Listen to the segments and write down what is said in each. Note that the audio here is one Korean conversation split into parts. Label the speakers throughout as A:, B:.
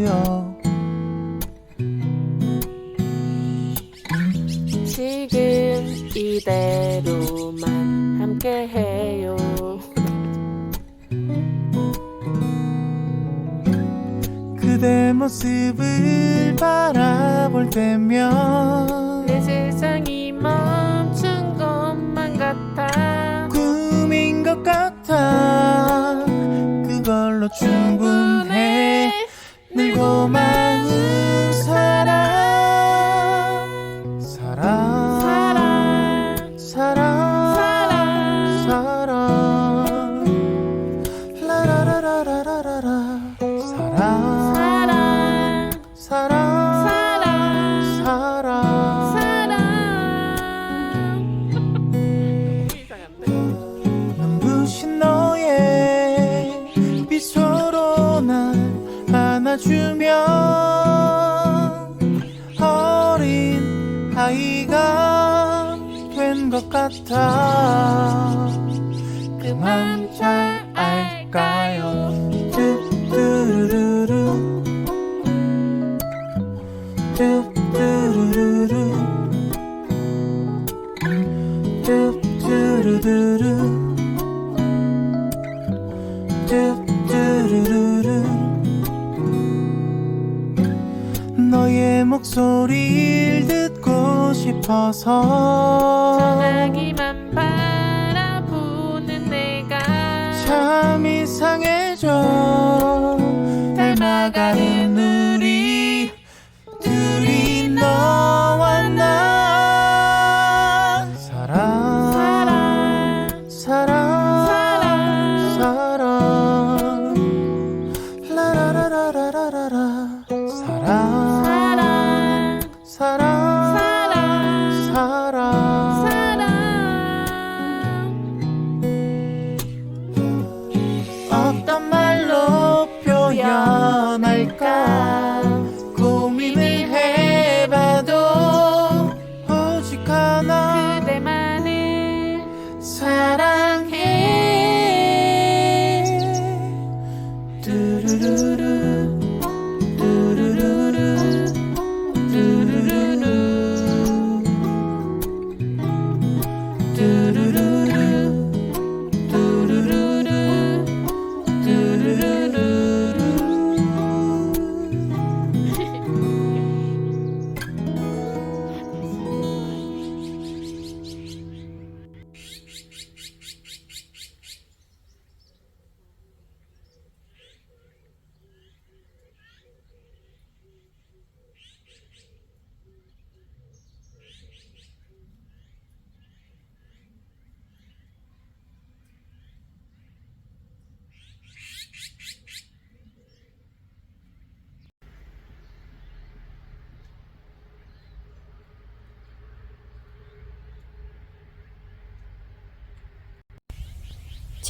A: 줘요
B: 지금 이대로만 함께해요.
A: 그대 모습을 바라볼 때면
B: 내 세상이 멈춘 것만 같아.
A: 꿈인 것 같아 그걸로 충분해 늘고 안아주면 어린 아이가 된 것 같아 너의 목소리를 듣고 싶어서.
B: 전화기만 바라보는 내가
A: 참 이상해져. 닮아가는 night.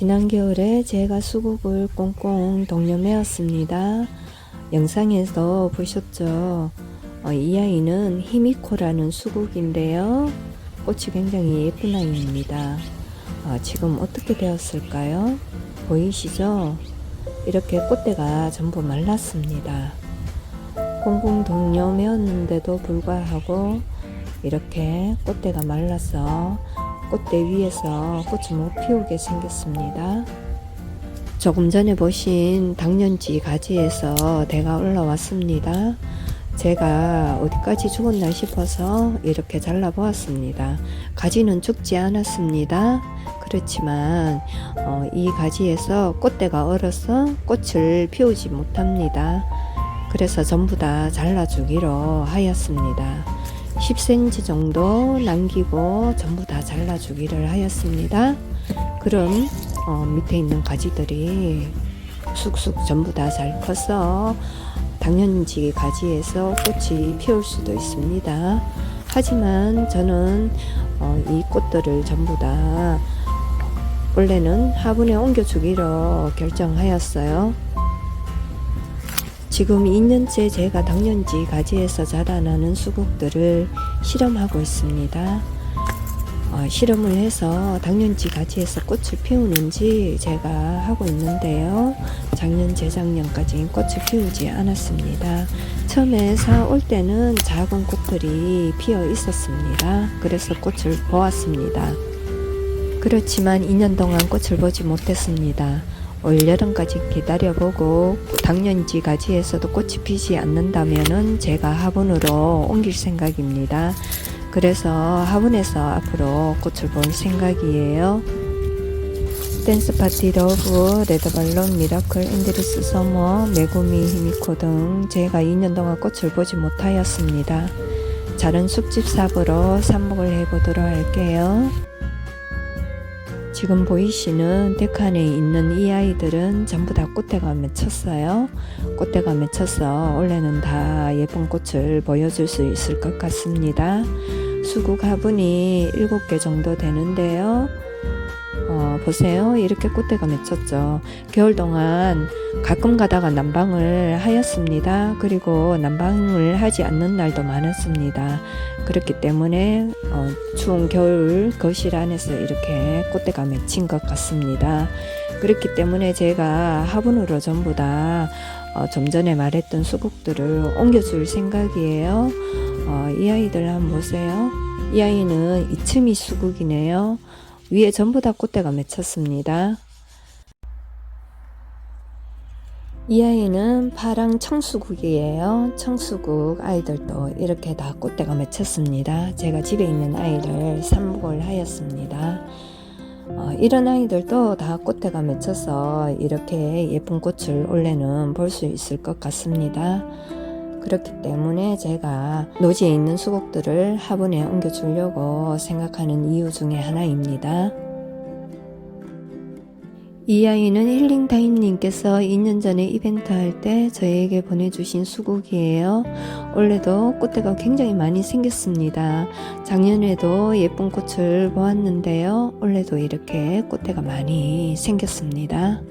C: 지난 겨울에 제가 수국을 꽁꽁 동여매었습니다. 영상에서 보셨죠? 어, 이 아이는 히미코라는 수국인데요. 꽃이 굉장히 예쁜 아이입니다. 어, 지금 어떻게 되었을까요? 보이시죠? 이렇게 꽃대가 전부 말랐습니다. 꽁꽁 동여매었는데도 불구하고 이렇게 꽃대가 말라서 꽃대 위에서 꽃을 못 피우게 생겼습니다. 조금 전에 보신 당년지 가지에서 대가 올라왔습니다. 제가 어디까지 죽었나 싶어서 이렇게 잘라보았습니다. 가지는 죽지 않았습니다. 그렇지만 어, 이 가지에서 꽃대가 얼어서 꽃을 피우지 못합니다. 그래서 전부 다 잘라주기로 하였습니다. 10cm 정도 남기고 전부 다 잘라주기를 하였습니다. 그럼 어, 밑에 있는 가지들이 쑥쑥 전부 다 잘 커서 당연지 가지에서 꽃이 피울 수도 있습니다. 하지만 저는 어, 이 꽃들을 전부 다 원래는 화분에 옮겨주기로 결정하였어요. 지금 2년째 제가 당년지 가지에서 자라나는 수국들을 실험하고 있습니다. 어, 실험을 해서 당년지 가지에서 꽃을 피우는지 제가 하고 있는데요. 작년, 재작년까지 꽃을 피우지 않았습니다. 처음에 사올 때는 작은 꽃들이 피어 있었습니다. 그래서 꽃을 보았습니다. 그렇지만 2년 동안 꽃을 보지 못했습니다. 올 여름까지 기다려보고 당년지 가지에서도 꽃이 피지 않는다면은 제가 화분으로 옮길 생각입니다. 그래서 화분에서 앞으로 꽃을 볼 생각이에요. 댄스 파티 러브, 레드발론, 미라클, 엔드리스 서머, 메구미, 히미코 등 제가 2년 동안 꽃을 보지 못하였습니다. 자른 숲집 삽으로 삽목을 해보도록 할게요. 지금 보이시는 데칸에 있는 이 아이들은 전부 다 꽃대가 맺혔어요. 꽃대가 맺혀서 원래는 다 예쁜 꽃을 보여줄 수 있을 것 같습니다. 수국 화분이 7개 정도 되는데요. 어, 보세요. 이렇게 꽃대가 맺혔죠. 겨울 동안 가끔 가다가 난방을 하였습니다. 그리고 난방을 하지 않는 날도 많았습니다. 그렇기 때문에 어, 추운 겨울 거실 안에서 이렇게 꽃대가 맺힌 것 같습니다. 그렇기 때문에 제가 화분으로 전부 다 어, 좀 전에 말했던 수국들을 옮겨줄 생각이에요. 어, 이 아이들 한번 보세요. 이 아이는 이츠미 수국이네요. 위에 전부 다 꽃대가 맺혔습니다. 이 아이는 파랑 청수국이에요. 청수국 아이들도 이렇게 다 꽃대가 맺혔습니다. 제가 집에 있는 아이를 삽목을 하였습니다. 어, 이런 아이들도 다 꽃대가 맺혀서 이렇게 예쁜 꽃을 올해는 볼 수 있을 것 같습니다. 그렇기 때문에 제가 노지에 있는 수국들을 화분에 옮겨주려고 생각하는 이유 중에 하나입니다. 이 아이는 힐링타임님께서 2년 전에 이벤트 할 때 저에게 보내주신 수국이에요. 올해도 꽃대가 굉장히 많이 생겼습니다. 작년에도 예쁜 꽃을 보았는데요. 올해도 이렇게 꽃대가 많이 생겼습니다.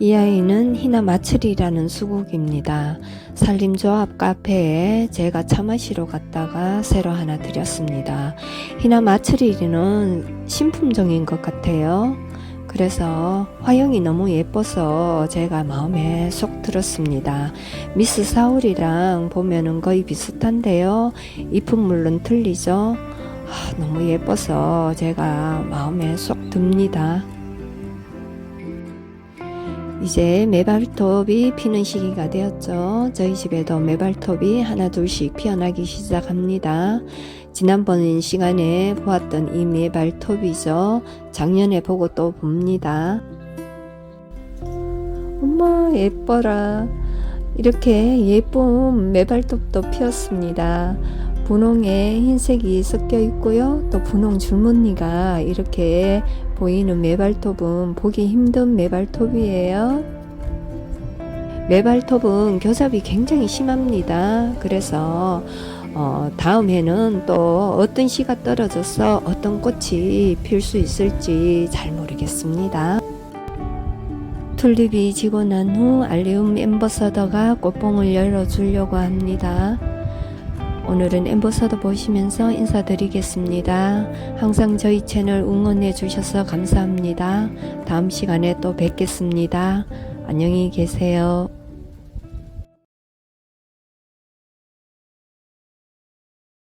C: 이 아이는 희나 마츠리라는 수국입니다. 산림조합 카페에 제가 차 마시러 갔다가 새로 하나 드렸습니다. 희나 마츠리는 신품종인 것 같아요. 그래서 화형이 너무 예뻐서 제가 마음에 쏙 들었습니다. 미스 사울이랑 보면은 거의 비슷한데요. 잎은 물론 틀리죠. 아, 너무 예뻐서 제가 마음에 쏙 듭니다. 이제 메발톱이 피는 시기가 되었죠. 저희 집에도 메발톱이 하나 둘씩 피어나기 시작합니다. 지난번 시간에 보았던 이 메발톱이죠. 작년에 보고 또 봅니다. 엄마 예뻐라. 이렇게 예쁜 메발톱도 피었습니다. 분홍에 흰색이 섞여 있고요. 또 분홍 줄무늬가 이렇게 보이는 메발톱은 보기 힘든 메발톱이에요. 메발톱은 교잡이 굉장히 심합니다. 그래서 어, 다음해는 또 어떤 씨가 떨어져서 어떤 꽃이 필 수 있을지 잘 모르겠습니다. 튤립이 지고 난 후 알리움 엠버서더가 꽃봉을 열어주려고 합니다. 오늘은 엠버서더 보시면서 인사드리겠습니다. 항상 저희 채널 응원해 주셔서 감사합니다. 다음 시간에 또 뵙겠습니다. 안녕히 계세요.